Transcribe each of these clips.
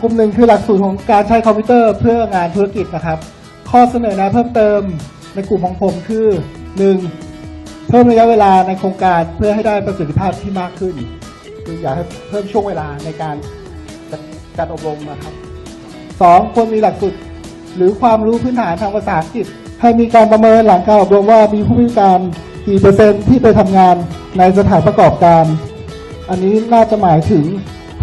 กลุ่มหนึ่งคือหลักสูตรของการใช้คอมพิวเตอร์เพื่องานธุรกิจนะครับ ข้อเสนอแนะเพิ่มเติมในกลุ่มของผมคือ 1. เพิ่มระยะเวลาในโครงการเพื่อให้ได้ประสิทธิภาพที่มากขึ้นคืออยากให้เพิ่มช่วงเวลาในการจัดการอบรมนะครับสองควรมีหลักสูตรหรือความรู้พื้นฐานทางภาษาอังกฤษให้มีการประเมินหลังการอบรมว่ามีผู้พิการกี่เปอร์เซ็นต์ที่ไปทำงานในสถานประกอบการ อันนี้น่าจะหมายถึง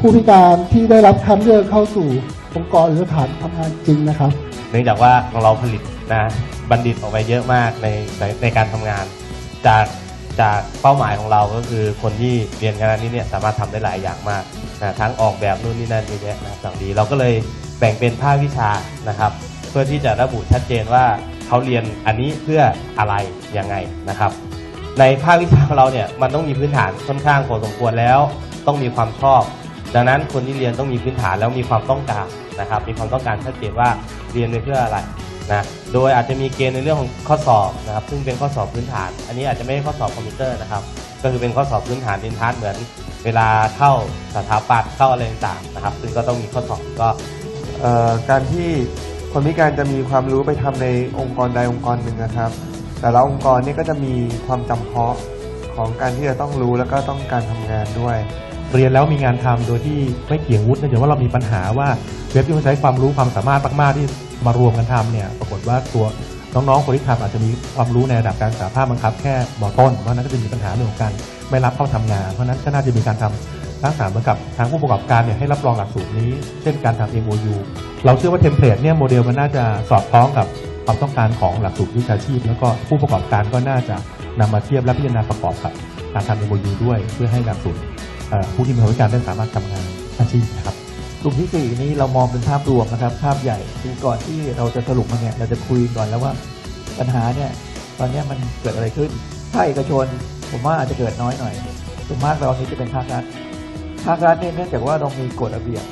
ผู้พิการที่ได้รับคัดเลือกเข้าสู่องค์กรหรือสถานทำงานจริงนะครับ เนื่องจากว่าของเราผลิตนะบัณฑิตออกไปเยอะมากในในในการทำงาน จากจากเป้าหมายของเราก็คือคนที่เรียนคณะนี้เนี่ยสามารถทำได้หลายอย่างมากนะทั้งออกแบบนู่นนี่นั่นเยอะแยะนะครับอย่างดี เราก็เลยแบ่งเป็นภาควิชานะครับ เพื่อที่จะระบุชัดเจนว่าเขาเรียนอันนี้เพื่ออะไรยังไงนะครับ ในภาควิชาของเราเนี่ยมันต้องมีพื้นฐานค่อนข้างพอสมควรแล้ว ต้องมีความชอบ ดังนั้นคนที่เรียนต้องมีพื้นฐานแล้วมีความต้องการนะครับ มีความต้องการชัดเจนว่าเรียนไปเพื่ออะไรนะโดยอาจจะมีเกณฑ์ในเรื่องของข้อสอบนะครับซึ่งเป็นข้อสอบพื้นฐาน อันนี้อาจจะไม่ใช่ข้อสอบคอมพิวเตอร์นะครับ ก็คือเป็นข้อสอบพื้นฐานดินทัศน์เหมือน เวลาเข้าสถาปัตย์เข้าอะไรต่างๆนะครับ ซึ่งก็ต้องมีข้อสอบก็เอ่อการที่คนพิการจะมีความรู้ไปทำในองค์กรใดองค์กรหนึ่งนะครับ แต่ละองค์กรเนี่ยก็จะมีความจำเพาะของการที่จะต้องรู้แล้วก็ต้องการทำงานด้วย เรียนแล้วมีงานทำโดยที่ไม่เกี่ยงวุฒิเนื่องจากว่าเรามีปัญหาว่าเว็บที่เขาใช้ความรู้ความสามารถมากๆที่มารวมกันทำเนี่ยปรากฏว่าตัวน้องๆคนที่ทำอาจจะมีความรู้ในระดับการสาภาพบังคับ แค่มต้นเพราะนั้นก็จะมีปัญหาเรื่องของการไม่รับเข้าทำงาน เพราะนั้นก็น่าจะมีการทำลักษณะเหมือนกับทางผู้ประกอบการเนี่ยให้รับรองหลักสูตรนี้ เช่นการทำ MOU เราเชื่อว่าเทมเพลตเนี่ยโมเดลมันน่าจะสอดคล้องกับความต้องการของหลักสูตรวิชาชีพ แล้วก็ผู้ประกอบการก็น่าจะนำมาเทียบและพิจารณาประกอบกับการทำ MOU ด้วย เพื่อให้หลักสูตร ผู้ที่มีความพิการได้สามารถทำงานอาชีพนะครับกลุ่มที่สี่นี้เรามองเป็นภาพรวมนะครับภาพใหญ่คือก่อนที่เราจะสรุปมาเนี่ยเราจะคุยก่อนแล้วว่าปัญหาเนี่ยตอนนี้มันเกิดอะไรขึ้นภาคเอกชน ผมว่าอาจจะเกิดน้อยหน่อยส่วนมากเรานี้จะเป็นภาครัฐภาครัฐเนี่ยเนื่องจากว่าเรามีกฎระเบียบ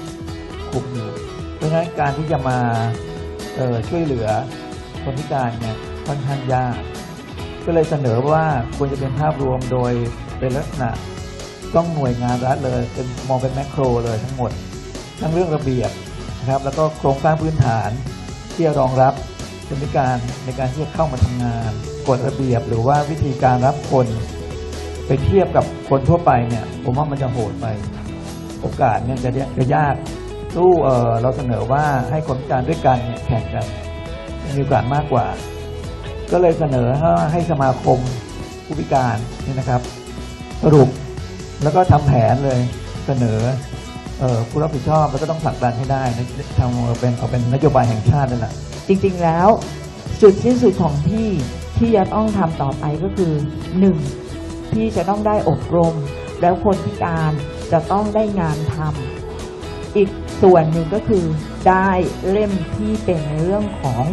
คุมอยู่เพราะฉะนั้นการที่จะมาช่วยเหลือคนพิการเนี่ยค่อนข้างยากก็เลยเสนอว่าควรจะเป็นภาพรวมโดยเป็นลักษณะ ต้องหน่วยงานรัฐเลยเป็นมองเป็นแมกโครเลยทั้งหมด ทั้งเรื่องระเบียบนะครับ แล้วก็โครงสร้างพื้นฐานที่จะรองรับคนพิการในการที่จะเข้ามาทำงานกฎระเบียบ หรือว่าวิธีการรับคน ไปเทียบกับคนทั่วไปเนี่ยผมว่ามันจะโหดไป โอกาสเนี่ยจะจะยากสู้เออเราเสนอว่าให้คนพิการด้วยกันเนี่ยแข่งกันมีโอกาสมากกว่า ก็เลยเสนอให้สมาคมผู้พิการนี่นะครับ สรุป แล้วก็ทำแผนเลยเสนอเออผู้รับผิดชอบแล้วก็ต้องผลักดันให้ได้ทำเป็นเอาเป็นนโยบายแห่งชาตินั่นแหละจริงๆแล้ว จุดสิ้นสุดของพี่ที่จะต้องทำต่อไปก็คือหนึ่งพี่จะต้องได้อบรม แล้วคนพิการจะต้องได้งานทำอีกส่วนหนึ่งก็คือได้เล่มที่เป็นเรื่องของ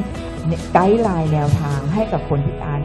ไกด์ไลน์แนวทางให้กับคนพิการ